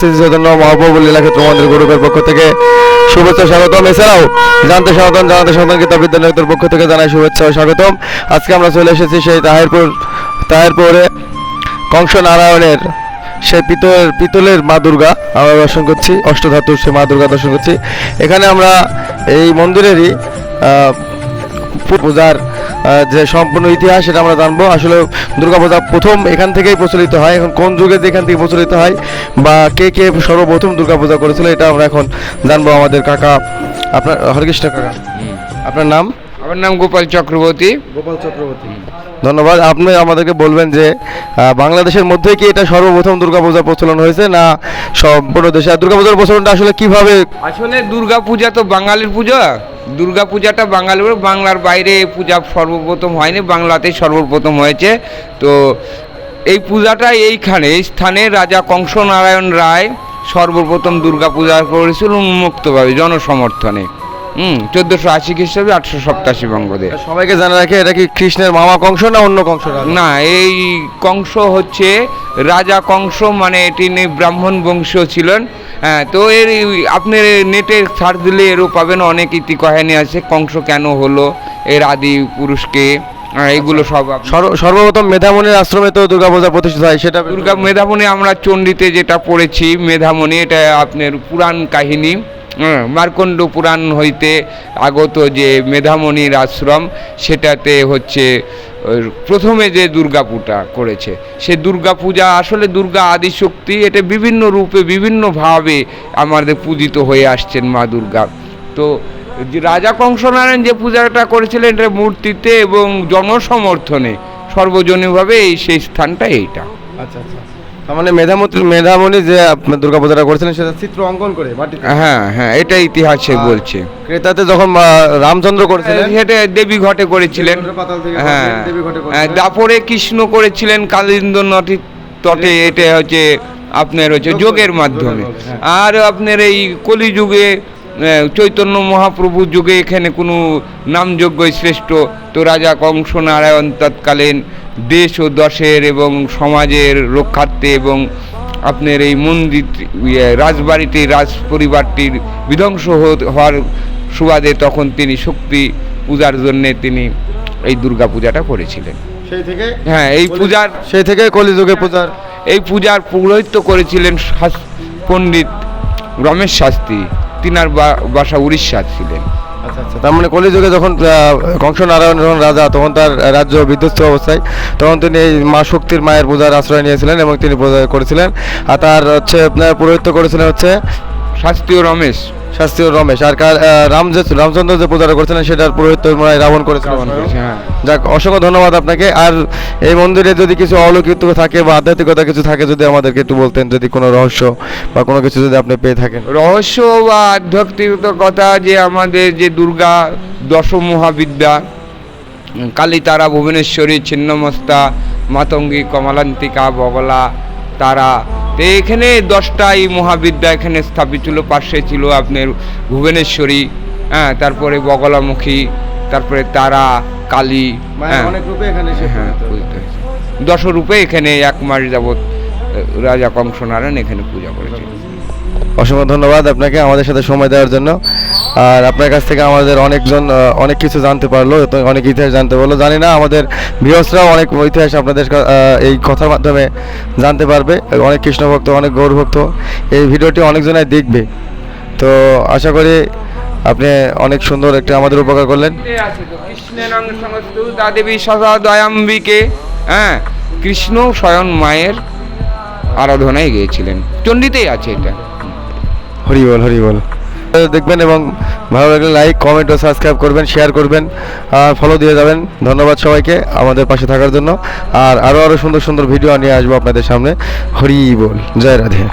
চৈতন্য মহাপ্রভু লীলাক্ষেত্র পক্ষ থেকে শুভেচ্ছা, স্বাগতম। এছাড়াও জানতে জানাতে পক্ষ থেকে জানাই শুভেচ্ছা স্বাগতম। আজকে আমরা চলে এসেছি সেই তাহেরপুর, তাহেরপুরে নারায়ণের সেই পিতলের পিতলের মা দুর্গা। আমরা দর্শন করছি, অষ্টধাতুর সেই মা দুর্গা দর্শন করছি। এখানে আমরা এই মন্দিরেরই পূজার যে সম্পূর্ণ ইতিহাস সেটা আমরা জানব। আসলে দুর্গাপূজা প্রথম এখান থেকেই প্রচলিত হয়। এখন কোন যুগে এখান থেকে প্রচলিত হয় বা কে কে সর্বপ্রথম দুর্গাপূজা করেছিল এটা আমরা এখন জানব আমাদের কাকা আপনার হরেকৃষ্ণ কাকা। আপনার নাম? আমার নাম গোপাল চক্রবর্তী। গোপাল চক্রবর্তী। ধন্যবাদ। আপনি আমাদেরকে বলবেন যে বাংলাদেশের মধ্যে কি এটা সর্বপ্রথম দুর্গাপূজা প্রচলন হয়েছে না সম্পূর্ণ দেশে? দুর্গাপূজার প্রচলনটা আসলে কীভাবে আসলে দুর্গা পূজা তো বাঙালির পূজা। দুর্গা পূজাটা বাঙালির বাংলার বাইরে পূজা সর্বপ্রথম হয়নি বাংলাতেই সর্বপ্রথম হয়েছে। তো এই পূজাটা এইখানে এই স্থানে রাজা কংস নারায়ণ রায় সর্বপ্রথম দুর্গা পূজা করেছিল উন্মুক্তভাবে জনসমর্থনে। হুম চোদ্দোশো আশি খ্রিস্টাব্দে আটশো সপ্তাশি বঙ্গদে সবাইকে জানা রাখে এটা কি কৃষ্ণের মামা কংস না অন্য কংস? না এই কংস হচ্ছে রাজা কংস মানে তিনি ব্রাহ্মণ বংশ ছিলেন। হ্যাঁ তো এর আপনি নেটে সার্চ দিলে এরও পাবেন অনেক ইতি কাহিনী আছে কংস কেন হলো এর আদি পুরুষকে এইগুলো এগুলো সব সর্বপ্রথম মেধামণির আশ্রমে তো দুর্গাপূজা প্রতিষ্ঠিত হয় সেটা দুর্গা মেধামণি আমরা চণ্ডীতে যেটা পড়েছি মেধামণি এটা আপনার পুরাণ কাহিনী। হ্যাঁ, মার্কণ্ড পুরাণ হইতে আগত যে মেধামণির আশ্রম, সেটাতে হচ্ছে প্রথমে যে দুর্গাপূজা করেছে, সে দুর্গাপূজা আসলে দুর্গা আদিশক্তি, এটা বিভিন্ন রূপে বিভিন্নভাবে আমাদের পূজিত হয়ে আসছেন মা দুর্গা। তো রাজা কংসনারায়ণ যে পূজাটা করেছিলেন, এটা মূর্তিতে এবং জনসমর্থনে সর্বজনীনভাবে এই, সেই স্থানটা এইটা। আচ্ছা আচ্ছা। তার মানে মেধামতি মেধামণি যে আপনার দুর্গাপূজাটা করেছিলেন সেটা চিত্র অঙ্কন করে মাটিতে হ্যাঁ হ্যাঁ এটা ইতিহাসে বলছে ক্রেতাতে যখন রামচন্দ্র করেছিলেন সেটা দেবী ঘটে করেছিলেন দেবী পাতাল থেকে হ্যাঁ দেবী ঘটে করেছিলেন। হ্যাঁ, দাপরে কৃষ্ণ করেছিলেন কালিন্দ নটি তটে এটা হচ্ছে আপনার হচ্ছে যোগের মাধ্যমে হ্যাঁ। আর আপনার এই কলিযুগে চৈতন্য মহাপ্রভু যুগে এখানে কোনো নামযোগ্য শ্রেষ্ঠ। তো রাজা কংস নারায়ণ তৎকালীন দেশ ও দশের এবং সমাজের রক্ষার্থে এবং আপনার এই মন্দির ইয়ে, রাজবাড়িটি রাজ পরিবারটির বিধ্বংস হওয়ার সুবাদে তখন তিনি শক্তি পূজার জন্য তিনি এই দুর্গা পূজাটা করেছিলেন। সেই থেকে? হ্যাঁ এই পূজার সেই থেকে কলিযুগে পূজার? এই পূজার পৌরোহিত্য করেছিলেন পণ্ডিত রমেশ শাস্ত্রী। তিনার বাসা উড়িষ্যা ছিলেন। আচ্ছা আচ্ছা। তার মানে কলিযুগে যখন কংস নারায়ণ যখন রাজা, তখন তার রাজ্য বিধ্বস্ত অবস্থায়, তখন তিনি এই মা শক্তির মায়ের পূজার আশ্রয় নিয়েছিলেন এবং তিনি পূজা করেছিলেন। আর তার হচ্ছে আপনার করেছিলেন হচ্ছে শাস্ত্রীয় রমেশ। শাস্ত্রীয় রমেশ। আর কার- রাম যে রামচন্দ্র যে পূজাটা করেছিলেন সেটার পুরোহিত্য মনে হয় রাবণ করেছিলেন হ্যাঁ। যাক অসংখ্য ধন্যবাদ আপনাকে। আর এই মন্দিরে যদি কিছু অলৌকিক থাকে বা আধ্যাত্মিকতা কিছু থাকে যদি আমাদেরকে একটু বলতেন যদি কোনো রহস্য বা কোনো কিছু যদি আপনি পেয়ে থাকেন। রহস্য বা আধ্যাত্মিকতা যে আমাদের যে দুর্গা দশমহাবিদ্যা উম, কালী তারা ভুবনেশ্বরী ছিন্নমস্তা মাতঙ্গী কমলান্তিকা বগলা তারা তো এখানে দশটাই মহাবিদ্যা এখানে স্থাপিত ছিল পাশে ছিল আপনার ভুবনেশ্বরী হ্যাঁ তারপরে বগলামুখী তারপরে তারা কালী হ্যাঁ। রূপে এখানে হ্যাঁ পেরেছি। দশরূপে এখানে এক মাস যাবৎ রাজা কংসনারায়ণ এখানে পূজা করেছে অসংখ্য ধন্যবাদ আপনাকে আমাদের সাথে সময় দেওয়ার জন্য। আর আপনার কাছ থেকে আমাদের অনেকজন অনেক কিছু জানতে পারল অনেক ইতিহাস জানতে পারল। জানি না আমাদের ভিউসরাও অনেক ইতিহাস আপনাদের এই কথার মাধ্যমে জানতে পারবে। অনেক কৃষ্ণ ভক্ত অনেক গৌরভক্ত। এই ভিডিওটি অনেকজনাই দেখবে। তো আশা করি আপনি অনেক সুন্দর একটা আমাদের উপকার করলেন। হ্যাঁ কৃষ্ণ স্বয়ং মায়ের আরাধনায় গিয়েছিলেন। চণ্ডীতেই আছে এটা। হরি বল হরি বল। দেখবেন এবং ভালো লাগলে লাইক কমেন্ট ও সাবস্ক্রাইব করবেন শেয়ার করবেন, আর ফলো দিয়ে যাবেন। ধন্যবাদ সবাইকে আমাদের পাশে থাকার জন্য। আর আরও আরও সুন্দর সুন্দর ভিডিও নিয়ে আসব আপনাদের সামনে। হরি বল, জয় রাধে।